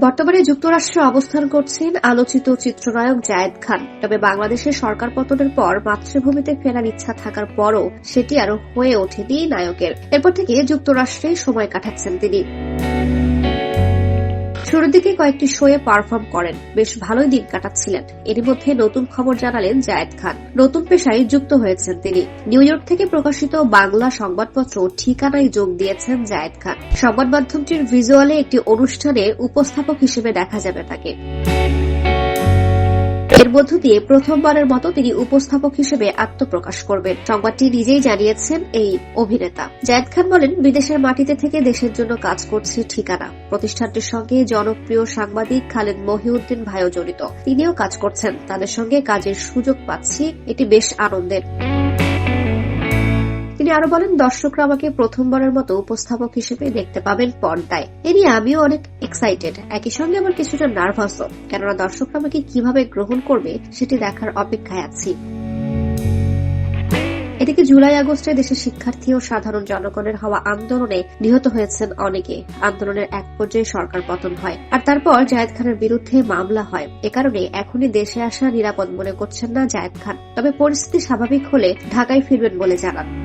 বর্তমানে যুক্তরাষ্ট্রে অবস্থান করছেন আলোচিত চিত্রনায়ক জায়েদ খান। তবে বাংলাদেশের সরকার পতনের পর মাতৃভূমিতে ফেরার ইচ্ছা থাকার পরও সেটি আরও হয়ে ওঠেনি নায়কের। এরপর থেকে যুক্তরাষ্ট্রে সময় কাটাচ্ছেন তিনি। শুরুর দিকে কয়েকটি শোয়ে পারফর্ম করেন। বেশ ভালোই দিন কাটাচ্ছিলেন। এরই মধ্যে নতুন খবর জানালেন জায়েদ খান। নতুন পেশায় যুক্ত হয়েছেন তিনি। নিউ ইয়র্ক থেকে প্রকাশিত বাংলা সংবাদপত্র ঠিকানায় যোগ দিয়েছেন জায়েদ খান। সংবাদ মাধ্যমটির ভিজুয়ালে একটি অনুষ্ঠানে উপস্থাপক হিসেবে দেখা যাবে তাকে। এর মধ্য দিয়ে প্রথমবারের মতো তিনি উপস্থাপক হিসেবে আত্মপ্রকাশ করবেন। সংবাদটি নিজেই জানিয়েছেন এই অভিনেতা। জায়দ খান বলেন, বিদেশের মাটিতে থেকে দেশের জন্য কাজ করছে ঠিকানা। প্রতিষ্ঠানটির সঙ্গে জনপ্রিয় সাংবাদিক খালেদ মহিউদ্দিন ভাইও জড়িত। তিনিও কাজ করছেন। তাদের সঙ্গে কাজের সুযোগ পাচ্ছি। এটি বেশ আনন্দের। তিনি আরও বলেন, দর্শকরা আমাকে প্রথমবারের মতো উপস্থাপক হিসেবে দেখতে পাবেন পর্দায়। এ নিয়ে আমিও অনেক এক্সাইটেড একই সঙ্গে আমার কিছুটা নার্ভাসও কেননা দর্শকরা আমাকে কীভাবে গ্রহণ করবে সেটি দেখার অপেক্ষায় আছি। এদিকে জুলাই আগস্টে দেশের শিক্ষার্থী ও সাধারণ জনগণের হওয়া আন্দোলনে নিহত হয়েছেন অনেকে। আন্দোলনের এক পর্যায়ে সরকার পতন হয় আর তারপর জায়েদ খানের বিরুদ্ধে মামলা হয়। এ কারণে এখনই দেশে আসা নিরাপদ মনে করছেন না জায়েদ খান। তবে পরিস্থিতি স্বাভাবিক হলে ঢাকায় ফিরবেন বলে জানান।